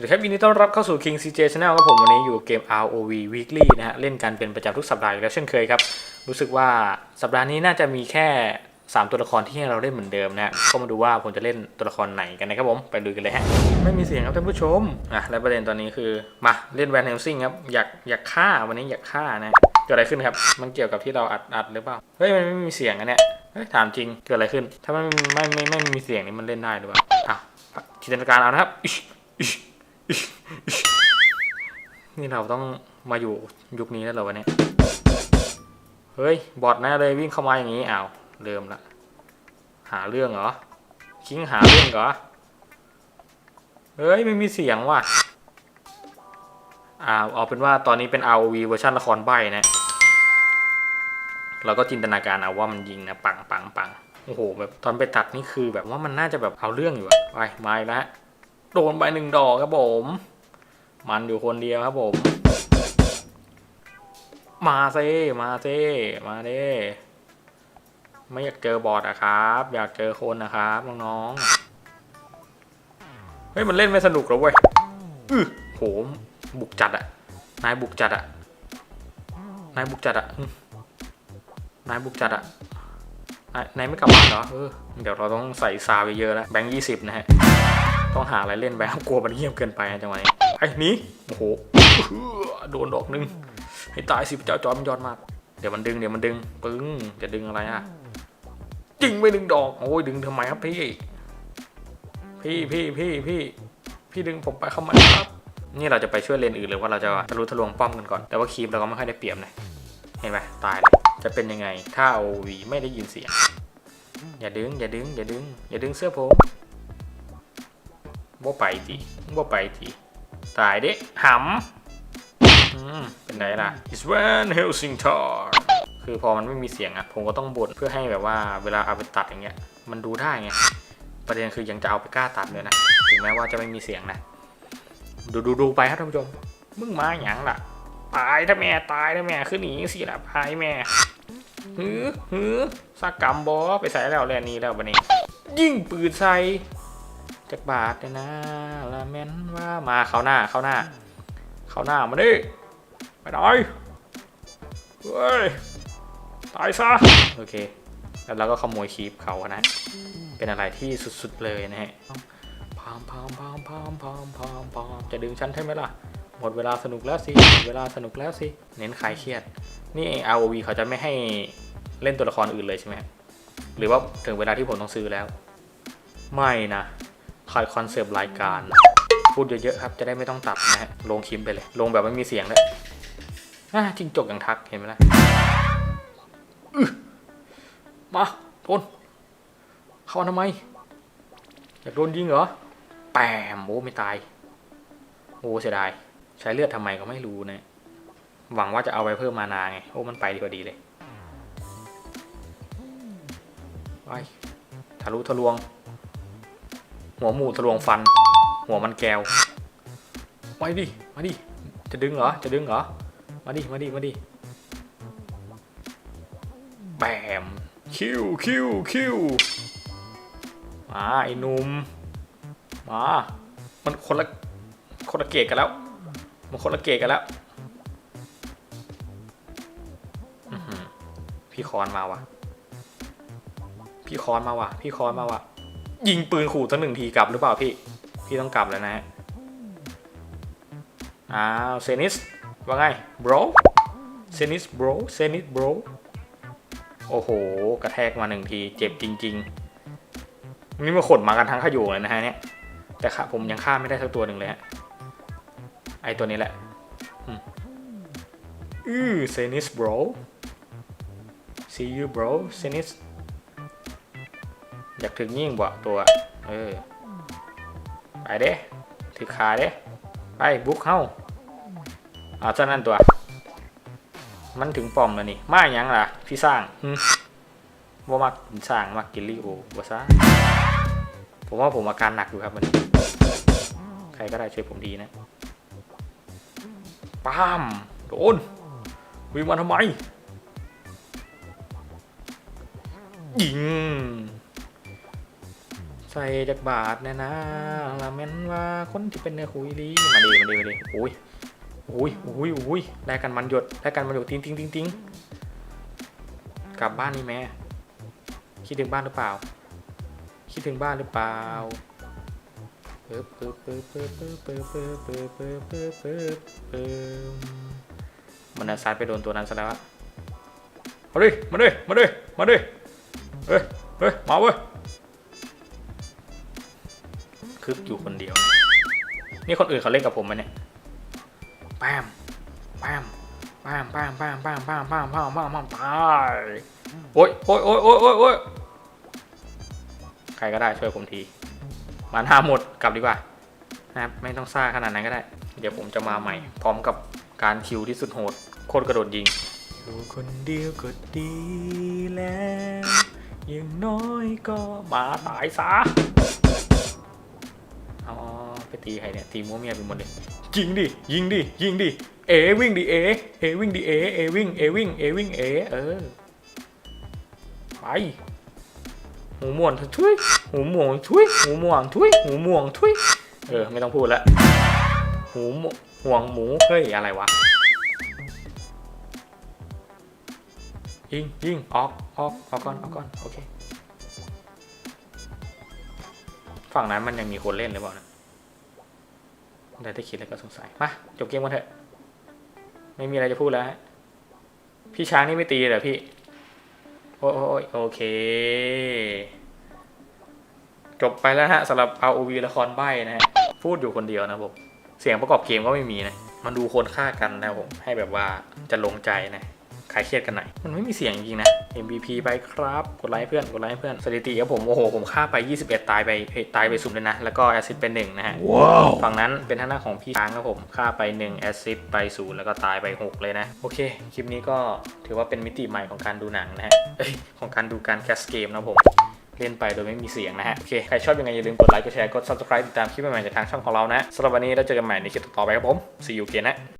วัสดีครับยินดีต้อนรับเข้าสู่ King CJ Channel ครับผมวันนี้อยู่เกม ROV Weekly นะฮะเล่นกันเป็นประจำทุกสัปดาห์อยู่แล้วเช่นเคยครับ รู้สึกว่าสัปดาห์นี้น่าจะมีแค่ 3 ตัวละครที่ให้เราเล่นเหมือนเดิมนะฮะก็มาดูว่าผมจะเล่นตัวละครไหนกันนะครับผมไปดูกันเลยฮะไม่มีเสียงครับท่านผู้ชมอะและประเด็นตอนนี้คือมาเล่นแวนเฮลซิงครับอยากอยากฆ่าวันนี้อยากฆ่านะเกิดอะไรขึ้นครับมันเกี่ยวกับที่เราอัดอัดหรือเปล่าเฮ้ยมันไม่มีเสียงอะเนี่ยเฮ้ยถามจริงเกิดอะไรขึ้น ถ้ามันไม่ไม่ไม่ไม่มีเสียงนี่มันเล่นได้หรือเปล่าอ้าวจินตนาการเอานะครับอิ๊ชอิ๊ชอิ๊ชอิ๊ช นี่เราต้องมาอยู่ยุคนี้แล้วเหรอวะเนี่ย เฮ้ย บอทแน่เลยวิ่งเข้ามาอย่างนี้อ้าวเริ่มละ หาเรื่องเหรอ คิงหาเรื่องเหรอ เฮ้ยไม่มีเสียงว่ะอ่าเอาเป็นว่าตอนนี้เป็น ROV เวอร์ชันละครใบนะ เราก็จินตนาการเอาว่ามันยิงนะ ปังปังปังโอ้โห แบบตอนไปตัดนี่คือแบบว่ามันน่าจะแบบเอาเรื่องอยู่อะไปมาแล้ว โดนไปหนึ่งดอกครับผม มันอยู่คนเดียวครับผม มาเซมาเซมาเด้ไม่อยากเจอบอทอะครับ อยากเจอคนนะครับน้องๆเฮ้ยมันเล่นไม่สนุกหรอเว้ยอือโหบุกจัดอะนายบุกจัดอะนายบุกจัดอะนายบุกจัดอะนายไม่กลับบ้านเหรอเออเดี๋ยวเราต้องใส่ซาวเยอะๆแล้วแบงค์ยี่สิบนะฮะ ต้องหาอะไรเล่นไปครับกลัวมันเงียบเกินไปจังหวะนี้ไอ้นี้โอ้โหโดนดอกหนึงให้ตายสิเจ้าจอมยอดมาก เดี๋ยวมันดึงเดี๋ยวมันดึงปึ้งจะดึงอะไรอะยิงไปหนึ่งดอกโอ้ยดึงทำไมครับพี่ พี่พี่พี่พี่พี่ดึงผมไปเข้ามาครับ นี่เราจะไปช่วยเลนอื่นหรือว่าเราจะทะลุทะลวงป้อมกันก่อน แต่ว่าคีปเราก็ไม่ค่อยได้เปรียบนะเห็นไหมตายเลยจะเป็นยังไงถ้าโอวีไม่ได้ยินเสียงอย่าดึงอย่าดึงอย่าดึงอย่าดึงเสื้อผม ว่าไปทีว่าไปทีตายเด้หำเป็นไรล่ะ It's Van Helsing Tar คือพอมันไม่มีเสียงอะผมก็ต้องบ่นเพื่อให้แบบว่าเวลาเอาไปตัดอย่างเงี้ย มันดูได้ไง ประเด็นคือยังจะเอาไปกล้าตัดเลยนะ ถึงแม้ว่าจะไม่มีเสียงนะ ดูดูดูไปครับท่านผู้ชม มึงมาหยังล่ะ ตายถ้าแม่ตายถ้าแม่ขึ้นหนีสิละพายแม่หือหือสักกรรมบอไปใส่แล้วแลนี่แล้วบันนี้ ยิ่งปืนใส่ จากบาทเลยนะละแม่นว่ามาเข้าหน้าเข้าหน้า เข้าหน้ามาดิไปหน่อยเฮ้ยตายซะโอเค แล้วเราก็ขโมยคีบเขาอะนะ เป็นอะไรที่สุดๆเลยนะฮะพามพามพามพามพามพามพามจะดึงฉันใช่ไหมล่ะ หมดเวลาสนุกแล้วสิหมดเวลาสนุกแล้วสิ เน้นคลายเครียด นี่ ROV เขาจะไม่ให้เล่นตัวละครอื่นเลยใช่ไหมหรือว่าถึงเวลาที่ผมต้องซื้อแล้ว ไม่นะ คอยคอนเซปต์รายการ พูดเยอะๆครับจะได้ไม่ต้องตัดนะฮะลงคลิปไปเลย ลงแบบไม่มีเสียงเลยอ่าจิ้งจกยังทักเห็นไหมล่ะมาโดนเข้ามาทำไม อยากโดนยิงเหรอ แปมโอ้ไม่ตายโอ้เสียดาย ใช้เลือดทำไมก็ไม่รู้นะ หวังว่าจะเอาไปเพิ่มมานาไง โอ้มันไปดีกว่าดีเลย ไปทะลุทะลวง หัวหมูทะลวงฟัน หัวมันแก้วไปดิ มาดิ จะดึงเหรอ จะดึงเหรอ มาดิ มาดิ มาดิแปมคิวคิวคิวมาไอ้หนุ่ม มา มันคนละ คนละเกตกันแล้ว มันคนละเกตกันแล้ว พี่คอนมาว่ะ พี่คอนมาว่ะ พี่คอนมาว่ะ ยิงปืนขู่ทั้งหนึ่งทีกลับหรือเปล่าพี่ พี่ต้องกลับแล้วนะฮะ อ้าวเซนิสว่าไง bro เซนิส bro เซนิส bro โอ้โห กระแทกมาหนึ่งที เจ็บจริง ๆ นี่มาขนมากันทั้งขยโยเลยนะฮะเนี่ย แต่ค่ะผมยังฆ่าไม่ได้สักตัวหนึ่งเลยฮะ ไอตัวนี้แหละอือือเซนิส bro see you bro เซนิส อยากถึงยิ่งบ่ตัว เออ ไปเด้ถือขาเด้ ไปบุกเข้าเอาเท่านั้นตัว มันถึงปอมแล้วนี่ มาอย่างล่ะ พี่สร้างว่ามากินสร้างมากินลิโอว่าซะผมว่าผมอาการหนักอยู่ครับมัน ใครก็ได้ช่วยผมดีนะป้ามโดนวิ่งมาทำไมยิง ใส่จากบาทแน่นะละแม่นว่าคนที่เป็นเนื้อคุยลีมาดีมาดีมาดีอุ้ยอุ้ยอุ้ยอุ้ยแลกกันมันหยดแลกกันมันหยดติ้งติ้งติ้งติ้งกลับบ้านนี่แม่คิดถึงบ้านหรือเปล่า คิดถึงบ้านหรือเปล่าปึ๊บปึ๊บปึ๊บปึ๊บปึ๊บปึ๊บปึ๊บปึ๊บปึ๊บปึ๊บปึ๊บปึ๊บมันน่ะซัดไปโดนตัวนั้นซะแล้วะมาดิมาดิมาดิมาดิเฮ้ยเฮ้ยมาเว้ย คึกอยู่คนเดียว นี่คนอื่นเขาเล่นกับผมไหมเนี่ยแปมแปมแปมแปมแปมแปมแปมแปมแปมแปมแปมตายโอ๊ยโอ๊ยโอ๊ยโอ๊ยโอ๊ยโอ๊ยใครก็ได้ช่วยผมทีมันห้าหมดกลับดีกว่านะครับไม่ต้องซ่าขนาดนั้นก็ได้ เดี๋ยวผมจะมาใหม่ พร้อมกับการคิวที่สุดโหด โคตรกระโดดยิงอยู่คนเดียวก็ดีแล้วอย่างน้อยก็มาตายซะเอา ไปตีใครเนี่ย ตีมัวเมียไปหมดเลยยิงดิ ยิงดิ ยิงดิ เอวิ่งดิเอ เอวิ่งดิเอ เอวิ่ง เอวิ่ง เอวิ่ง เอ เออ ไป หูม่วนทุยหูม่วงทุยหูม่วงทุยหูม่วงทุยเออ ไม่ต้องพูดละหูหมห่วงหมู เฮ้ย อะไรวะ ยิงยิงออกออกออกก่อนออกก่อน โอเค ฝั่งนั้นมันยังมีคนเล่นหรือเปล่านะ ได้แต่คิดแล้วก็สงสัย มา จบเกมกันเถอะ ไม่มีอะไรจะพูดแล้วฮะ พี่ช้างนี่ไม่ตีเหรอพี่ โอ้ยโอเค จบไปแล้วฮะสำหรับ ROV ละครใบ้นะฮะ พูดอยู่คนเดียวนะผม เสียงประกอบเกมก็ไม่มีนะ มันดูคนฆ่ากันนะผม ให้แบบว่าจะลงใจนะ คลายเครียดกันหน่อย มันไม่มีเสียงจริงๆนะ MVP ไปครับ กดไลค์เพื่อน กดไลค์เพื่อน สถิติครับผม โอ้โห ผมฆ่าไป 21 ตายไปเฮ้ยตายไปสุดเลยนะ แล้วก็แอซิดเป็น 1 นะฮะว้าวฝั่งนั้นเป็นทางด้านของพี่ช้างครับผม ฆ่าไป 1 แอซิดไป0แล้วก็ตายไป 6 เลยนะ โอเค คลิปนี้ก็ถือว่าเป็นมิติใหม่ของการดูหนังนะฮะเอ้ยของการดูการแคสเกมนะผมเล่นไปโดยไม่มีเสียงนะฮะ โอเค ใครชอบยังไงอย่าลืมกดไลค์ กดแชร์ กด subscribe ติดตามคลิปใหม่ๆจากทางช่องของเรานะสำหรับวันนี้เราเจอกันใหม่ในคลิปต่อไปครับผม see you again นะ